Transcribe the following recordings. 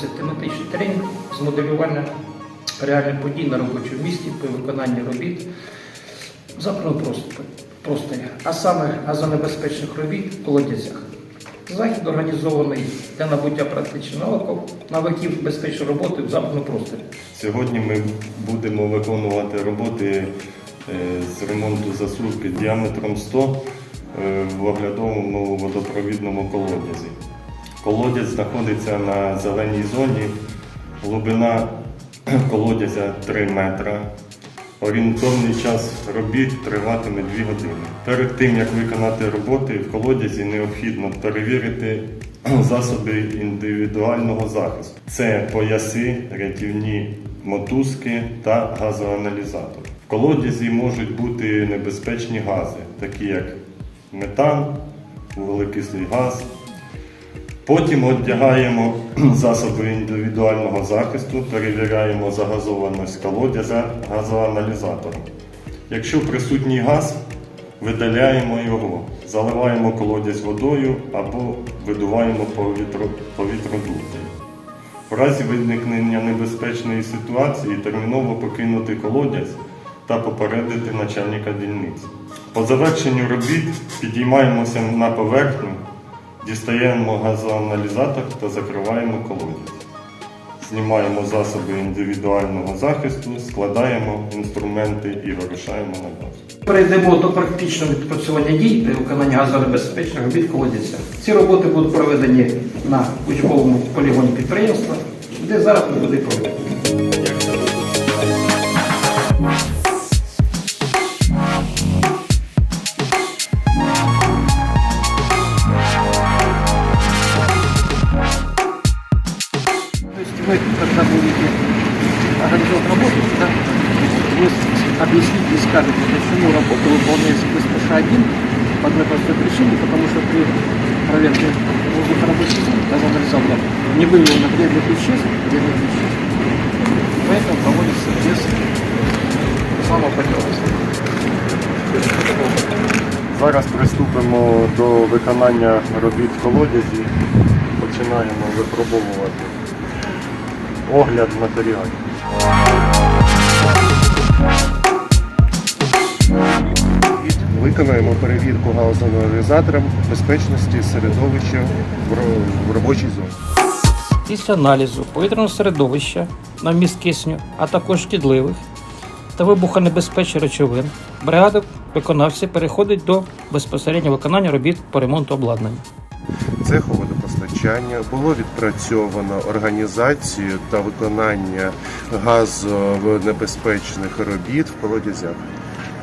систематичний тренінг з моделювання реальних подій на робочому місці при виконанні робіт за просторі, а саме газонебезпечних робіт в колодязях. Захід організований для набуття практичних навиків, безпечної роботи в западному просторі. Сьогодні ми будемо виконувати роботи е, з ремонту засувки діаметром 100 е, в оглядовому водопровідному колодязі. Колодязь знаходиться на зеленій зоні, глибина колодязя 3 метра. Орієнтовний час робіт триватиме 2 години. Перед тим як виконати роботи в колодязі необхідно перевірити засоби індивідуального захисту. Це пояси, рятівні мотузки та газоаналізатор. В колодязі можуть бути небезпечні гази, такі як метан, вуглекислий газ. Потім одягаємо засоби індивідуального захисту, перевіряємо загазованість колодязя газоаналізатором. Якщо присутній газ, видаляємо його, заливаємо колодязь водою або видуваємо повітро, повітродути. В разі виникнення небезпечної ситуації терміново покинути колодязь та попередити начальника дільниці. По завершенню робіт підіймаємося на поверхню, дістаємо газоаналізатор та закриваємо колодязь. Знімаємо засоби індивідуального захисту, складаємо інструменти і вирушаємо на базу. Перейдемо до практичного відпрацювання дій при виконанні газонебезпечних робіт колодязя. Ці роботи будуть проведені на учбовому полігоні підприємства, де зараз буде проведені. То есть вы, когда будете организовать работу, да, вы объясните и скажете, почему работа выполняется без ПШ-1 по одной простой причине, потому что при проверке воздуха рабочей зоны газоанализатор не выявлено вредных веществ, вредных веществ. Поэтому проводится без самоподдержки. Зараз приступимо до виконання робіт в колодязі. Починаємо випробовувати огляд матеріалів. Виконаємо перевірку газоаналізатором безпечності середовища в робочій зоні. Після аналізу повітряного середовища на вміст кисню, а також шкідливих та вибухонебезпечних речовин, бригада виконавців переходить до безпосереднього виконання робіт по ремонту обладнання. Цеху водопостачання було відпрацьовано організацію та виконання газонебезпечних робіт в колодязях.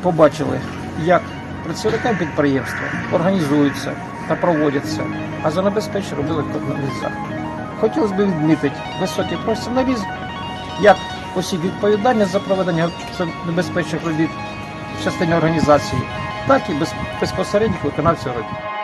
Побачили, як працівникам підприємства організуються та проводяться газонебезпечні робили заходи. Хотілося б відмітити високий професіоналізм як осіб відповідальність за проведення небезпечних робіт в частині організації, так і без- безпосередніх виконавців робіт.